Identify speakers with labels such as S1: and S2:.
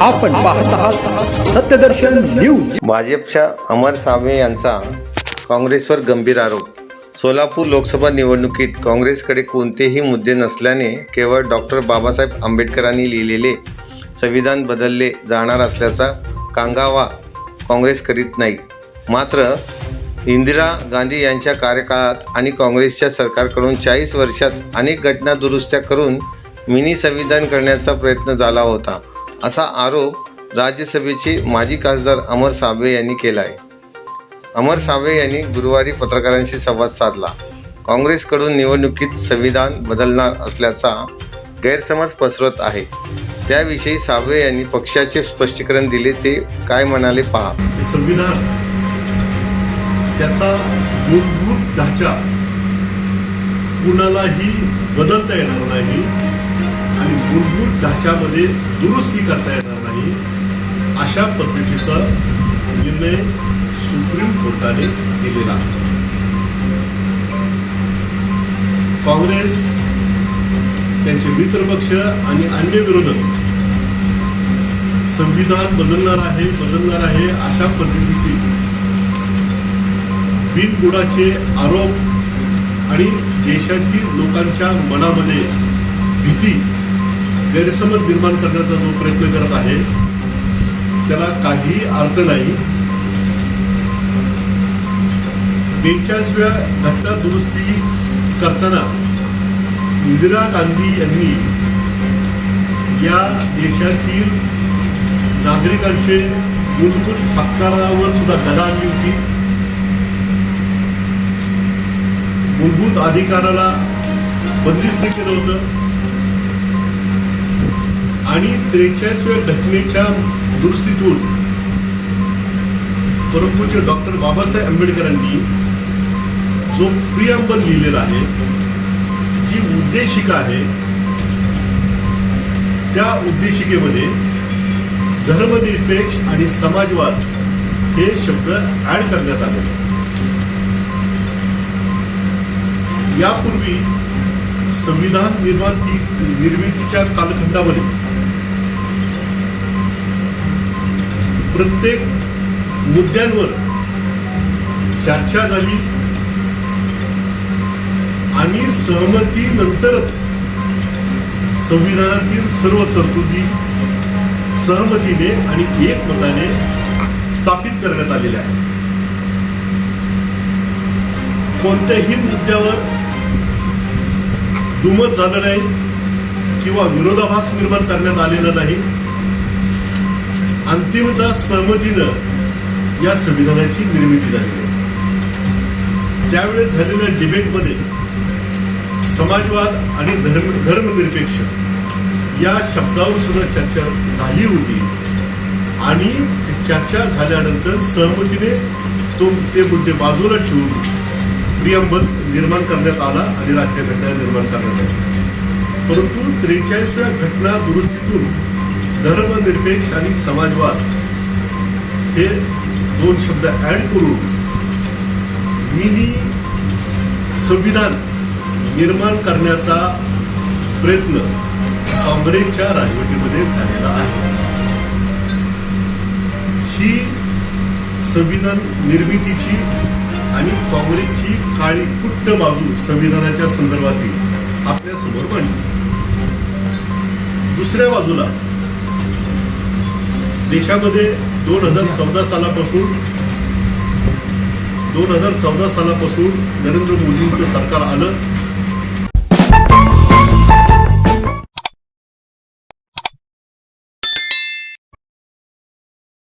S1: आपण पाहत आहात सत्यदर्शन न्यूज.
S2: भाजपच्या अमर सावे यांचा काँग्रेसवर गंभीर आरोप. सोलापूर लोकसभा निवडणुकीत काँग्रेसकडे कोणतेही मुद्दे नसल्याने केवळ डॉक्टर बाबासाहेब आंबेडकरांनी लिहिलेले संविधान बदलले जाणार असल्याचा कांगावा काँग्रेस करीत नाही. मात्र इंदिरा गांधी यांच्या कार्यकाळात आणि काँग्रेसच्या सरकारकडून चाळीस वर्षात अनेक घटना दुरुस्त्या करून मिनी संविधान करण्याचा प्रयत्न झाला होता. असा आरोप राज्यसभेचे माजी खासदार अमर साबळे यांनी केला आहे अमर साबळे यांनी गुरुवारी पत्रकारांशी संवाद साधला. काँग्रेसकडून निवडणुकीत संविधान बदलणार असल्याचा गैरसमज पसरत आहे. त्याविषयी साबळे यांनी पक्षाचे स्पष्टीकरण दिले ते काय म्हणाले पहा.
S3: संविधान त्याचा मूलभूत ढाचा कुणालाही बदलता येणार नाही. आणि मूलभूत ढाच्यामध्ये दुरुस्ती करता येणार नाही अशा पद्धतीचा निर्णय सुप्रीम कोर्टाने दिलेला आहे. काँग्रेस त्यांचे मित्रपक्ष आणि अन्य विरोधक संविधान बदलणार आहे बदलणार आहे अशा पद्धतीची बिनबुडाचे आरोप आणि देशातील लोकांच्या मनामध्ये भीती गैरसमज निर्माण करण्याचा जो प्रयत्न करत आहे त्याला काही अर्थ नाही. बेचाळीसव्या घटना दुरुस्ती करताना इंदिरा गांधी यांनी या देशातील नागरिकांचे मूलभूत हक्कावर सुद्धा गदा आणली होती. मूलभूत अधिकाराला बंदिस्त केलं होतं. आणि त्रेचाळीसव्या घटनेच्या दुरुस्तीतून परमपूज्य डॉक्टर बाबासाहेब आंबेडकरांनी जो प्रियांबल लिहिलेला आहे जी उद्देशिका आहे त्या उद्देशिकेमध्ये धर्मनिरपेक्ष आणि समाजवाद हे शब्द ऍड करण्यात आले. यापूर्वी संविधान निर्माती निर्मितीच्या कालखंडामध्ये प्रत्येक मुद्द्यांवर चर्चा झाली. आणि सहमतीनंतरच संविधानातील सर्व तरतुदी सहमतीने आणि एकमताने स्थापित करण्यात आलेल्या आहेत. कोणत्याही मुद्द्यावर दुमत झालं नाही किंवा विरोधाभास निर्माण करण्यात आलेला नाही. अंतिमतः सहमतीनं या संविधानाची निर्मिती झाली. त्यावेळेस झालेल्या डिबेटमध्ये समाजवाद आणि धर्म धर्मनिरपेक्ष या शब्दावर सुद्धा चर्चा झाली होती. आणि चर्चा झाल्यानंतर सहमतीने तो ते मुद्दे बाजूला ठेवून प्रियंबल निर्माण करण्यात आला आणि राज्यघटना निर्माण करण्यात आली. परंतु त्रेचाळीसव्या घटना दुरुस्तीतून धर्मनिरपेक्ष आणि समाजवाद हे दोन शब्द ऍड करून मिनी संविधान निर्माण करण्याचा प्रयत्न काँग्रेसच्या राजवटीमध्ये झालेला आहे. ही संविधान निर्मितीची आणि काँग्रेसची काळी कुट्ट बाजू संविधानाच्या संदर्भातील आपल्यासमोर मांडली दुसऱ्या बाजूला देशामध्ये दोन हजार चौदा सालापासून दोन हजार चौदा सालापासून नरेंद्र मोदींचं सरकार आलं.